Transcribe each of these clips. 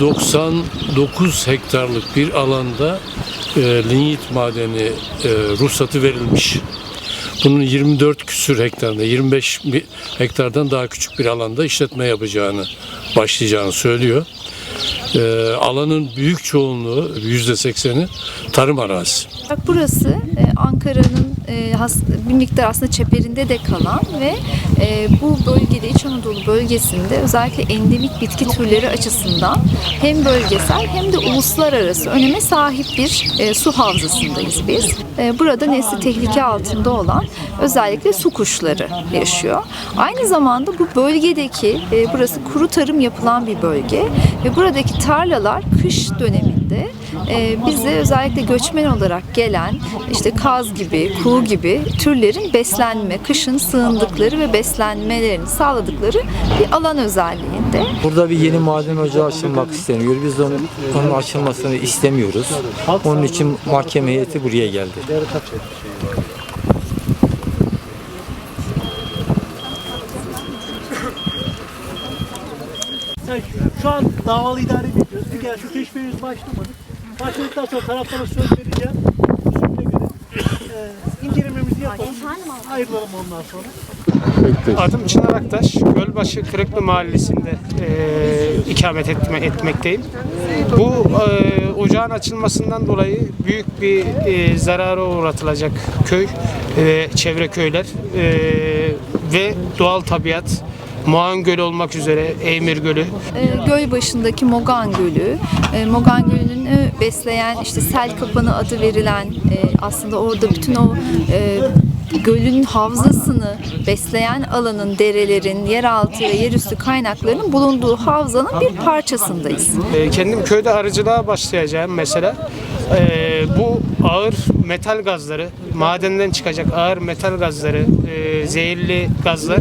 1099 hektarlık bir alanda e, linyit madeni e, ruhsatı verilmiş. Bunun 24 küsür hektarında, 25 mi- hektardan daha küçük bir alanda işletme yapacağını, başlayacağını söylüyor. E, alanın büyük çoğunluğu, %80'i tarım arazisi. Bak Burası e, Ankara'nın e, has- bir miktar aslında çeperinde de kalan ve e, bu bölgede İç Anadolu bölgesinde özellikle endemik bitki türleri açısından hem bölgesel hem de uluslararası öneme sahip bir e, su havzasındayız biz. E, burada nesli tehlike altında olan özellikle su kuşları yaşıyor. Aynı zamanda bu bölgedeki e, burası kuru tarım yapılan bir bölge ve buradaki tarlalar kış döneminde e, bize özellikle göçmen olarak gelen işte kaz gibi, kuğu gibi türlerin beslenme, kışın sığındıkları ve beslenmelerini sağladıkları bir alan özelliğinde. Burada bir yeni maden ocağı açılmak isteniyor. Biz onun, onun açılmasını istemiyoruz. Onun için mahkeme heyeti buraya geldi. Yani şu an davalı idare ediyoruz. Bir kere şu keşfe henüz başlamadık. Başladıktan sonra taraflara söz vereceğim. Usulüne göre e, incelememizi yapalım. Ayrılalım ondan sonra. Adım Çınar Aktaş. Gölbaşı Kırıklı Mahallesi'nde e, ikamet etme, etmekteyim. Bu e, ocağın açılmasından dolayı büyük bir e, zarara uğratılacak köy ve çevre köyler e, ve doğal tabiat, Muğan Gölü olmak üzere Eymir Gölü, E, göl başındaki Mogan Gölü, e, Mogan Gölü'nü besleyen işte sel kapanı adı verilen e, aslında orada bütün o e, gölün havzasını besleyen alanın, derelerin, yeraltı ve yerüstü kaynaklarının bulunduğu havzanın bir parçasındayız. E, kendim köyde arıcılığa başlayacağım mesela. E, bu ağır metal gazları, madenden çıkacak ağır metal gazları, e, zehirli gazlar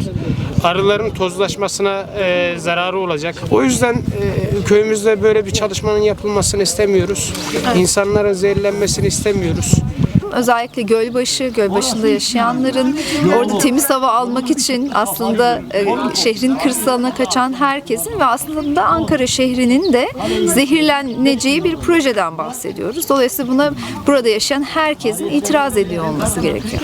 arıların tozlaşmasına e, zararı olacak. O yüzden e, köyümüzde böyle bir çalışmanın yapılmasını istemiyoruz. İnsanların zehirlenmesini istemiyoruz. Özellikle gölbaşı, gölbaşında yaşayanların orada temiz hava almak için aslında e, şehrin kırsalına kaçan herkesin ve aslında Ankara şehrinin de zehirleneceği bir projeden bahsediyoruz. Dolayısıyla buna burada yaşayan herkesin itiraz ediyor olması gerekiyor.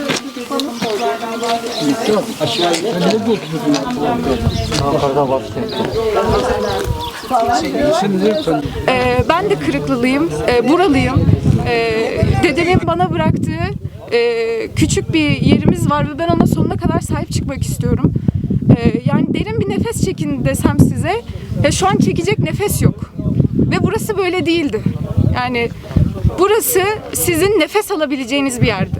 Ee, ben de Kırıklılıyım, ee, buralıyım. Ee, dedemin bana bıraktığı e, küçük bir yerimiz var ve ben ona sonuna kadar sahip çıkmak istiyorum. Ee, yani derin bir nefes çekin desem size, ya şu an çekecek nefes yok. Ve burası böyle değildi. Yani burası sizin nefes alabileceğiniz bir yerdi.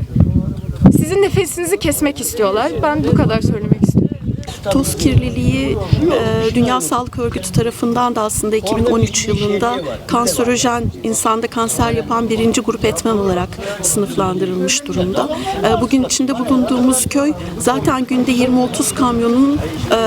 Sizin nefesinizi kesmek istiyorlar. Ben bu kadar söylemek istiyorum. Toz kirliliği e, Dünya Sağlık Örgütü tarafından da aslında 2013 yılında kanserojen, insanda kanser yapan birinci grup etmen olarak sınıflandırılmış durumda. E, bugün içinde bulunduğumuz köy zaten günde 20-30 kamyonun e,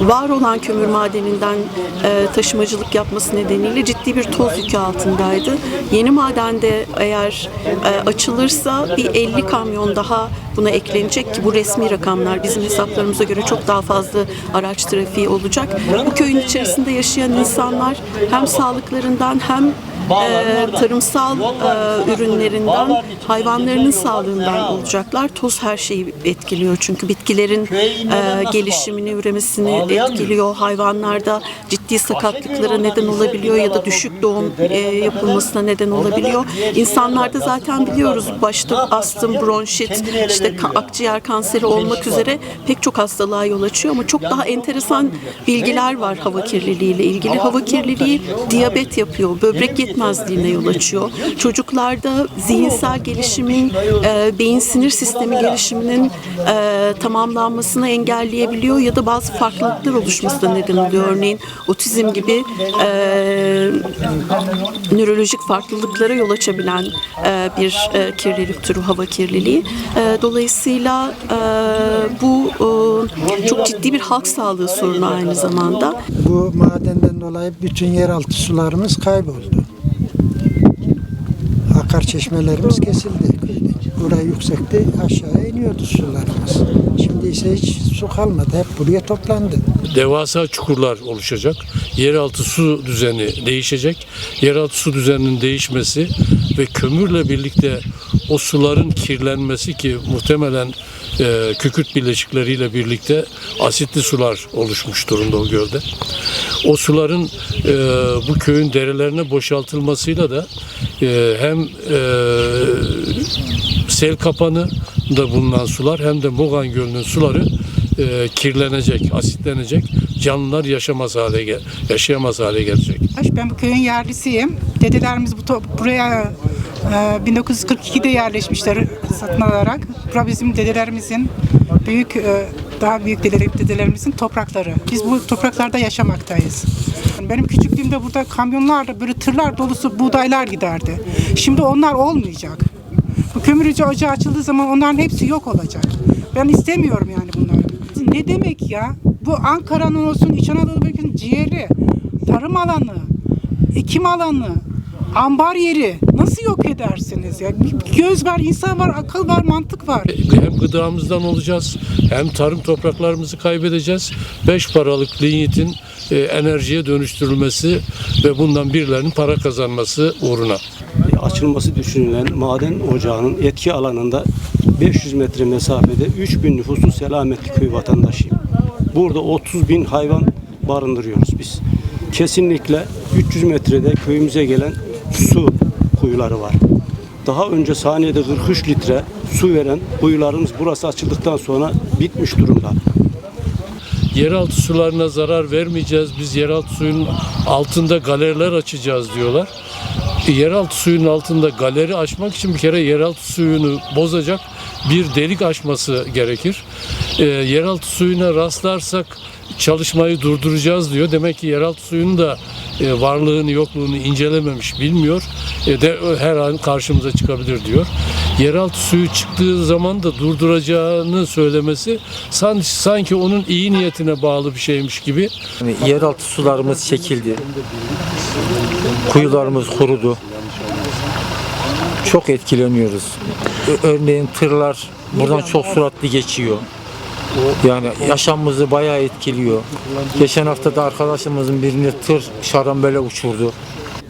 var olan kömür madeninden e, taşımacılık yapması nedeniyle ciddi bir toz yükü altındaydı. Yeni madende eğer e, açılırsa bir 50 kamyon daha buna eklenecek ki bu resmi rakamlar bizim hesaplarımıza göre çok daha fazla araç trafiği olacak. Bu köyün içerisinde yaşayan insanlar hem sağlıklarından hem e, tarımsal e, ürünlerinden, hayvanlarının sağlığından olacaklar. Toz her şeyi etkiliyor. Çünkü bitkilerin e, gelişimini, üremesini etkiliyor. Hayvanlarda ciddi sakatlıklara neden olabiliyor ya da düşük doğum e, yapılmasına neden olabiliyor. İnsanlarda zaten biliyoruz. başta astım, bronşit, işte akciğer kanseri olmak üzere pek çok hastalığa yol açıyor ama çok daha enteresan bilgiler var hava kirliliği ile ilgili. Hava kirliliği diyabet yapıyor, böbrek yetmezliğine yol açıyor. Çocuklarda zihinsel gelişimin, e, beyin sinir sistemi gelişiminin e, tamamlanmasını engelleyebiliyor ya da bazı farklılıklar oluşmasına neden oluyor. Örneğin otizm gibi e, nörolojik farklılıklara yol açabilen e, bir e, kirlilik türü hava kirliliği. E, dolayısıyla e, bu e, çok ciddi bir halk sağlığı sorunu aynı zamanda. Bu madenden dolayı bütün yeraltı sularımız kayboldu. Akar çeşmelerimiz kesildi. Buraya yüksekti aşağıya iniyordu sularımız. Şimdi ise hiç su kalmadı. Hep buraya toplandı. devasa çukurlar oluşacak. Yeraltı su düzeni değişecek. Yeraltı su düzeninin değişmesi ve kömürle birlikte o suların kirlenmesi ki muhtemelen e, kükürt bileşikleriyle birlikte asitli sular oluşmuş durumda o gölde. O suların e, bu köyün derelerine boşaltılmasıyla da e, hem e, sel kapanı da bulunan sular hem de Mogan Gölü'nün suları e, kirlenecek, asitlenecek, canlılar yaşamaz hale gel yaşayamaz hale gelecek. Ben bu köyün yerlisiyim. Dedelerimiz bu buraya 1942'de yerleşmişler satın alarak. Bura bizim dedelerimizin büyük e, daha büyük dedeler- dedelerimizin toprakları. Biz bu topraklarda yaşamaktayız. Benim küçüklüğümde burada kamyonlarla böyle tırlar dolusu buğdaylar giderdi. Şimdi onlar olmayacak. Bu kömürücü ocağı açıldığı zaman onların hepsi yok olacak. Ben istemiyorum yani bunları. Ne demek ya? Bu Ankara'nın olsun, İç Anadolu bölgesinin ciğeri, tarım alanı, ekim alanı, ambar yeri nasıl yok edersiniz ya? Bir göz var, insan var, akıl var, mantık var. Hem gıdamızdan olacağız, hem tarım topraklarımızı kaybedeceğiz. Beş paralık linyitin e, enerjiye dönüştürülmesi ve bundan birilerinin para kazanması uğruna. açılması düşünülen maden ocağının etki alanında 500 metre mesafede 3000 nüfuslu Selametli köy vatandaşıyım. Burada 30 bin hayvan barındırıyoruz biz. Kesinlikle 300 metrede köyümüze gelen su kuyuları var. Daha önce saniyede 43 litre su veren kuyularımız burası açıldıktan sonra bitmiş durumda. Yeraltı sularına zarar vermeyeceğiz. Biz yeraltı suyunun altında galeriler açacağız diyorlar. E, Yeraltı suyunun altında galeri açmak için bir kere yeraltı suyunu bozacak bir delik açması gerekir. E, yeraltı suyuna rastlarsak çalışmayı durduracağız diyor. Demek ki yeraltı suyunun da e, varlığını yokluğunu incelememiş, bilmiyor. E, de her an karşımıza çıkabilir diyor. Yeraltı suyu çıktığı zaman da durduracağını söylemesi san- sanki onun iyi niyetine bağlı bir şeymiş gibi. Yani yeraltı sularımız çekildi. Kuyularımız kurudu. Çok etkileniyoruz. Örneğin tırlar buradan çok süratli geçiyor. Yani yaşamımızı bayağı etkiliyor. Geçen hafta da arkadaşımızın birini tır şarambele uçurdu.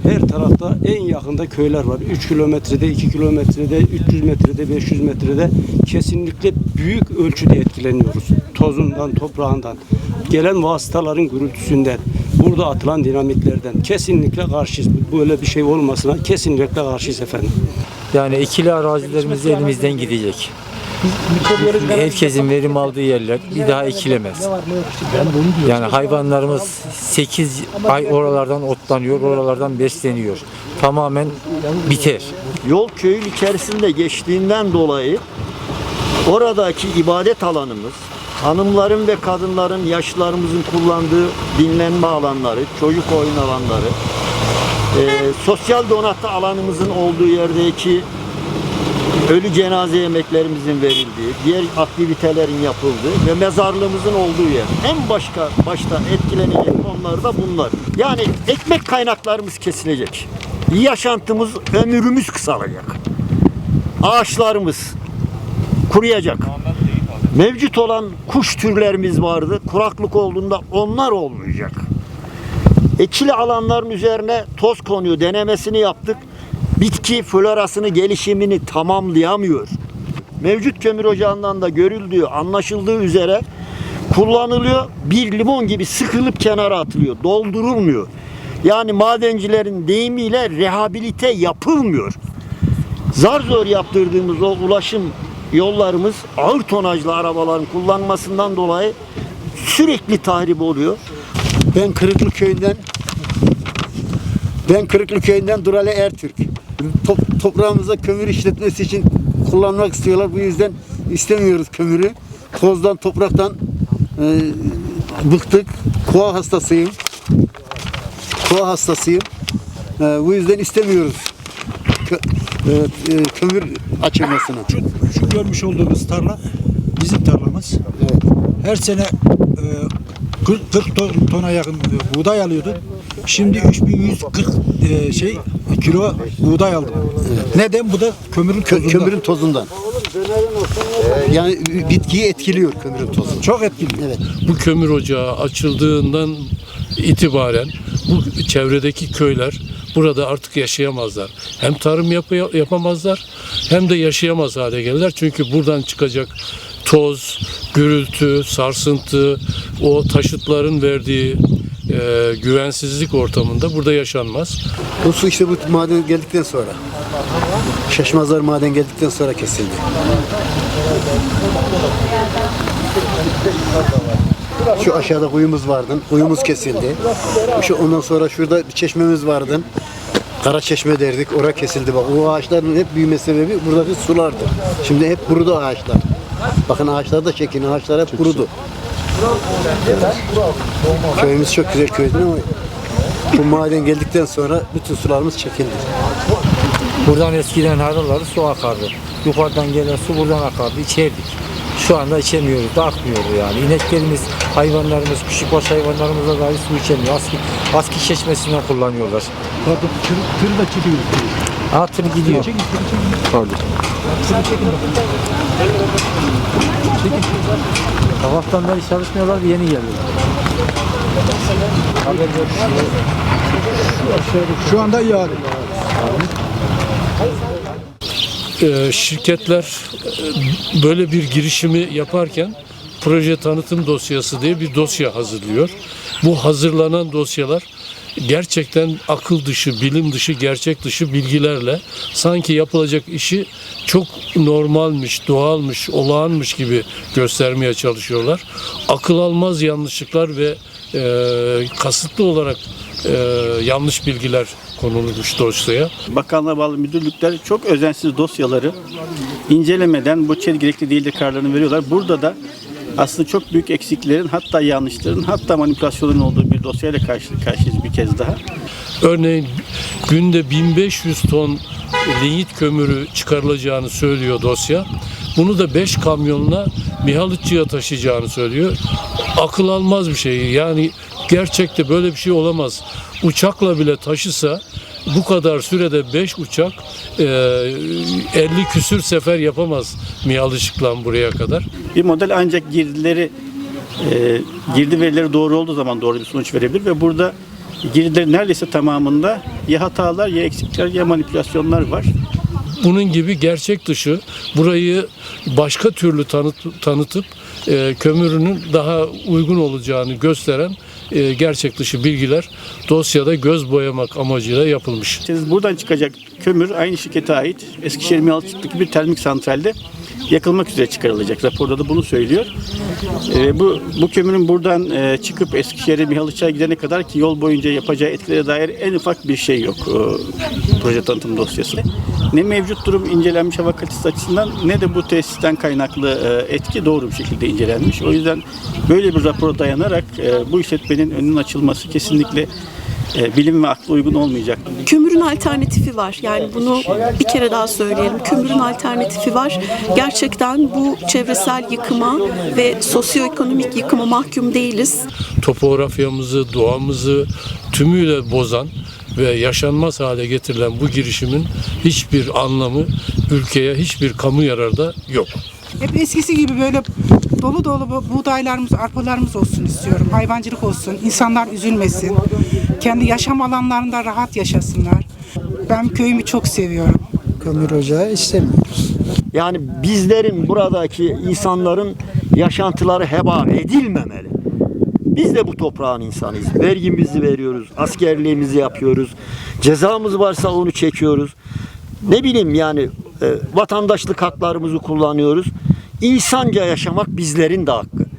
Her tarafta en yakında köyler var. 3 kilometrede, 2 kilometrede, 300 metrede, 500 metrede kesinlikle büyük ölçüde etkileniyoruz. Tozundan, toprağından, gelen vasıtaların gürültüsünden, burada atılan dinamitlerden kesinlikle karşıyız. Böyle bir şey olmasına kesinlikle karşıyız efendim. Yani ikili arazilerimiz elimizden gidecek. Herkesin verim aldığı yerler bir daha ekilemez. Yani hayvanlarımız 8 ay oralardan otlanıyor, oralardan besleniyor. Tamamen biter. yol köyün içerisinde geçtiğinden dolayı oradaki ibadet alanımız, hanımların ve kadınların, yaşlılarımızın kullandığı dinlenme alanları, çocuk oyun alanları, eee, sosyal donatı alanımızın olduğu yerdeki ölü cenaze yemeklerimizin verildiği, diğer aktivitelerin yapıldığı ve mezarlığımızın olduğu yer. En başka başta etkilenecek konular da bunlar. Yani ekmek kaynaklarımız kesilecek. Yaşantımız, ömrümüz kısalacak. Ağaçlarımız kuruyacak. Mevcut olan kuş türlerimiz vardı. Kuraklık olduğunda onlar olmayacak. Ekili alanların üzerine toz konuyor. Denemesini yaptık. Bitki florasını gelişimini tamamlayamıyor. Mevcut kömür ocağından da görüldüğü, anlaşıldığı üzere kullanılıyor. Bir limon gibi sıkılıp kenara atılıyor. Doldurulmuyor. Yani madencilerin deyimiyle rehabilite yapılmıyor. Zar zor yaptırdığımız o ulaşım yollarımız ağır tonajlı arabaların kullanmasından dolayı sürekli tahrip oluyor. Ben Kırıklı köyünden ben Kırıklı köyünden Durale Ertürk. Top, toprağımıza kömür işletmesi için kullanmak istiyorlar. Bu yüzden istemiyoruz kömürü. Tozdan, topraktan e, bıktık. Koa hastasıyım. Koa hastasıyım. E, bu yüzden istemiyoruz kö- e, e, kömür açılmasını. Şu, şu görmüş olduğunuz tarla bizim tarlamız. Her sene e, 40, 40 ton- tona yakın e, buğday alıyorduk. Şimdi 3140 e, şey kilo buğday aldım. Neden? Bu da kömürün Kö- tozundan. kömürün tozundan. Yani bitkiyi etkiliyor kömürün tozu. Çok etkili. Evet. Bu kömür ocağı açıldığından itibaren bu çevredeki köyler burada artık yaşayamazlar. Hem tarım yapı- yapamazlar hem de yaşayamaz hale gelirler. Çünkü buradan çıkacak toz, gürültü, sarsıntı, o taşıtların verdiği e, güvensizlik ortamında burada yaşanmaz. Bu su işte bu maden geldikten sonra. Şaşmazlar maden geldikten sonra kesildi. Şu aşağıda kuyumuz vardı. Kuyumuz kesildi. Şu ondan sonra şurada bir çeşmemiz vardı. Kara çeşme derdik. Ora kesildi bak. O ağaçların hep büyüme sebebi buradaki sulardı. Şimdi hep kurudu ağaçlar. Bakın ağaçlar da çekin. Ağaçlar hep kurudu. Köyümüz çok güzel köydü ama bu maden geldikten sonra bütün sularımız çekildi. Buradan eskiden harıları su akardı. Yukarıdan gelen su buradan akardı. içerdik. Şu anda içemiyoruz da akmıyor yani. İneklerimiz, hayvanlarımız, küçükbaş hayvanlarımıza dahi su içemiyor. Aski, aski çeşmesinden kullanıyorlar. Pardon, tır, tır da çekiyor. Ha tır gidiyor. Pardon. Sabahtan beri çalışmıyorlar yeni. Haber yok. Şu anda iyi abi. Ee, şirketler e, böyle bir girişimi yaparken proje tanıtım dosyası diye bir dosya hazırlıyor. Bu hazırlanan dosyalar gerçekten akıl dışı, bilim dışı, gerçek dışı bilgilerle sanki yapılacak işi çok normalmiş, doğalmış, olağanmış gibi göstermeye çalışıyorlar. Akıl almaz yanlışlıklar ve e, kasıtlı olarak e, yanlış bilgiler konulmuş dosyaya. Bakanlığa bağlı müdürlükler çok özensiz dosyaları incelemeden bu içeri gerekli değildir kararlarını veriyorlar. Burada da aslında çok büyük eksiklerin hatta yanlışların hatta manipülasyonların olduğu bir dosyayla karşı karşıyayız bir kez daha. Örneğin günde 1500 ton linyit kömürü çıkarılacağını söylüyor dosya. Bunu da 5 kamyonla Mihalıççı'ya taşıyacağını söylüyor. Akıl almaz bir şey. Yani gerçekte böyle bir şey olamaz. Uçakla bile taşısa bu kadar sürede 5 uçak e, 50 küsür sefer yapamaz Mihalıçık'la buraya kadar. Bir model ancak girdileri e, girdi verileri doğru olduğu zaman doğru bir sonuç verebilir ve burada girdilerin neredeyse tamamında ya hatalar ya eksikler ya manipülasyonlar var. bunun gibi gerçek dışı burayı başka türlü tanıt, tanıtıp e, kömürünün daha uygun olacağını gösteren e, gerçek dışı bilgiler dosyada göz boyamak amacıyla yapılmış. Siz buradan çıkacak kömür aynı şirkete ait Eskişehir Mihalıçık'taki bir termik santralde yakılmak üzere çıkarılacak. Raporda da bunu söylüyor. Ee, bu bu kömürün buradan e, çıkıp Eskişehir'e Mihalıçık'a gidene kadar ki yol boyunca yapacağı etkilere dair en ufak bir şey yok e, proje tanıtım dosyası. Ne mevcut durum incelenmiş hava kalitesi açısından ne de bu tesisten kaynaklı e, etki doğru bir şekilde incelenmiş. O yüzden böyle bir rapora dayanarak e, bu işletmenin önünün açılması kesinlikle e, bilim ve akla uygun olmayacak. Kömürün alternatifi var. Yani bunu bir kere daha söyleyelim. Kömürün alternatifi var. Gerçekten bu çevresel yıkıma ve sosyoekonomik yıkıma mahkum değiliz. Topografyamızı, doğamızı tümüyle bozan ve yaşanmaz hale getirilen bu girişimin hiçbir anlamı ülkeye hiçbir kamu yararı da yok. Hep eskisi gibi böyle dolu dolu bu- buğdaylarımız, arpalarımız olsun istiyorum. Hayvancılık olsun, insanlar üzülmesin. Kendi yaşam alanlarında rahat yaşasınlar. Ben köyümü çok seviyorum. Kömür ocağı istemiyoruz. Yani bizlerin buradaki insanların yaşantıları heba edilmemeli. Biz de bu toprağın insanıyız. Vergimizi veriyoruz, askerliğimizi yapıyoruz. Cezamız varsa onu çekiyoruz. Ne bileyim yani e, vatandaşlık haklarımızı kullanıyoruz. İnsanca yaşamak bizlerin de hakkı.